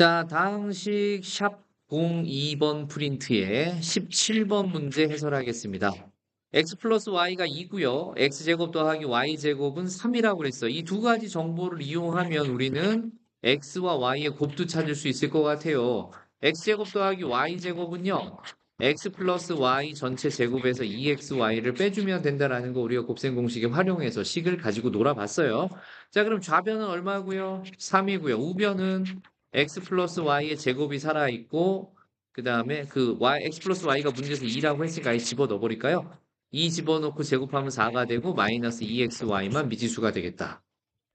자, 다항식 샵 02번 프린트의 17번 문제 해설하겠습니다. x 플러스 y가 2고요. x제곱 더하기 y제곱은 3이라고 그랬어요. 이 두 가지 정보를 이용하면 우리는 x와 y의 곱도 찾을 수 있을 것 같아요. x제곱 더하기 y제곱은요. x 플러스 y 전체 제곱에서 2xy를 빼주면 된다라는 거 우리가 곱셈 공식에 활용해서 식을 가지고 놀아봤어요. 자, 그럼 좌변은 얼마고요? 3이고요. 우변은 x 플러스 y의 제곱이 살아있고 그 다음에 그 y, x 플러스 y가 문제에서 2라고 했으니까 아예 집어넣어 버릴까요? 2 집어넣고 제곱하면 4가 되고 마이너스 2xy만 미지수가 되겠다.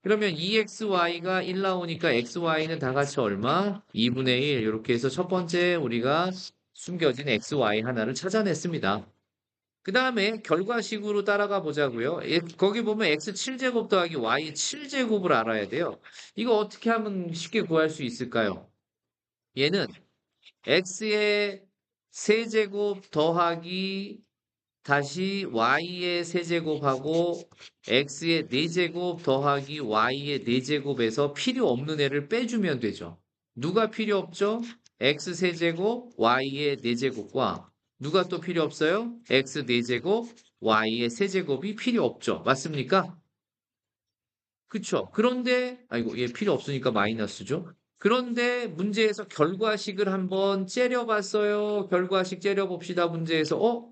그러면 2xy가 1 나오니까 xy는 다 같이 얼마? 2분의 1 이렇게 해서 첫 번째 우리가 숨겨진 xy 하나를 찾아냈습니다. 그 다음에 결과식으로 따라가 보자고요. 예, 거기 보면 x 7제곱 더하기 y 7제곱을 알아야 돼요. 이거 어떻게 하면 쉽게 구할 수 있을까요? 얘는 x의 세제곱 더하기 다시 y의 세제곱하고 x의 4제곱 더하기 y의 4제곱에서 필요 없는 애를 빼주면 되죠. 누가 필요 없죠? x 세제곱 y의 4제곱과 누가 또 필요 없어요? x 4제곱 y의 세제곱이 필요 없죠. 맞습니까? 그쵸? 그런데 아이고 얘 필요 없으니까 마이너스죠. 그런데 문제에서 결과식을 한번 째려봤어요. 결과식 째려봅시다. 문제에서 어?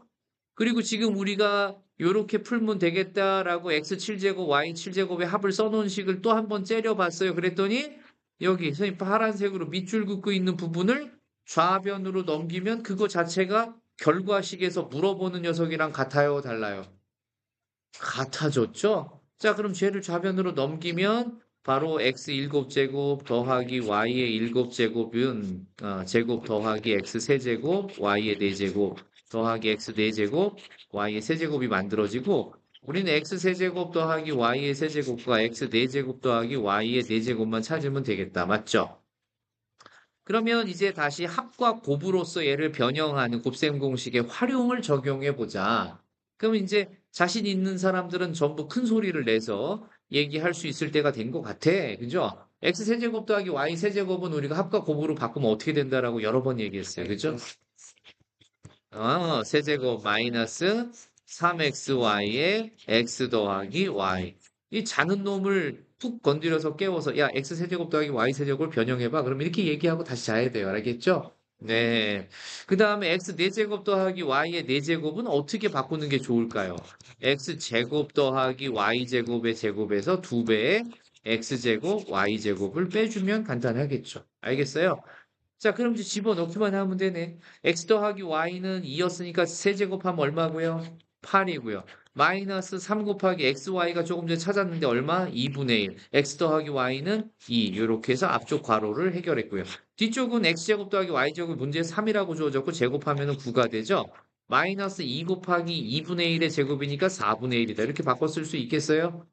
그리고 지금 우리가 이렇게 풀면 되겠다라고 x7제곱 y7제곱의 합을 써놓은 식을 또 한번 째려봤어요. 그랬더니 여기 선생님 파란색으로 밑줄 긋고 있는 부분을 좌변으로 넘기면 그거 자체가 결과식에서 물어보는 녀석이랑 같아요, 달라요? 같아졌죠? 자, 그럼 쟤를 좌변으로 넘기면 바로 x 7제곱 더하기 y의 7제곱은 어, 제곱 더하기 x 세제곱 y의 4제곱 더하기 x 4제곱 y의 세제곱이 만들어지고 우리는 x 세제곱 더하기 y의 세제곱과 x 4제곱 더하기 y의 4제곱만 찾으면 되겠다. 맞죠? 그러면 이제 다시 합과 곱으로서 얘를 변형하는 곱셈 공식의 활용을 적용해 보자. 그럼 이제 자신 있는 사람들은 전부 큰 소리를 내서 얘기할 수 있을 때가 된 것 같아. 그죠? x 세제곱 더하기 y 세제곱은 우리가 합과 곱으로 바꾸면 어떻게 된다라고 여러 번 얘기했어요. 그죠? 어, 세제곱 마이너스 3xy에 x 더하기 y. 이 작은 놈을 푹 건드려서 깨워서 야 x 세제곱 더하기 y 세제곱을 변형해봐. 그럼 이렇게 얘기하고 다시 자야 돼요. 알겠죠? 네. 그 다음에 x 4제곱 더하기 y의 4제곱은 어떻게 바꾸는 게 좋을까요? x 제곱 더하기 y 제곱의 제곱에서 2배의 x 제곱 y 제곱을 빼주면 간단하겠죠. 알겠어요? 자, 그럼 이제 집어넣기만 하면 되네. x 더하기 y는 2였으니까 세제곱하면 얼마고요? 8이고요. 마이너스 3 곱하기 xy가 조금 전에 찾았는데 얼마? 2분의 1. x 더하기 y는 2. 이렇게 해서 앞쪽 괄호를 해결했고요. 뒤쪽은 x제곱 더하기 y제곱 문제 3이라고 주어졌고 제곱하면 9가 되죠. 마이너스 2 곱하기 2분의 1의 제곱이니까 4분의 1이다. 이렇게 쓸수 있겠어요?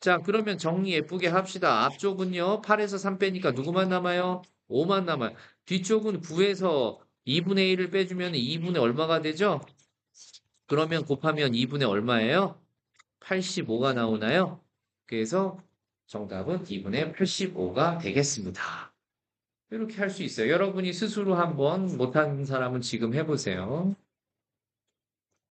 자, 그러면 정리 예쁘게 합시다. 앞쪽은요, 8에서 3 빼니까 누구만 남아요? 5만 남아요. 뒤쪽은 9에서 2분의 1을 빼주면 2분의 얼마가 되죠? 그러면 곱하면 2분의 얼마예요? 85가 나오나요? 그래서 정답은 2분의 85가 되겠습니다. 이렇게 할 수 있어요. 여러분이 스스로 한번 못한 사람은 지금 해보세요.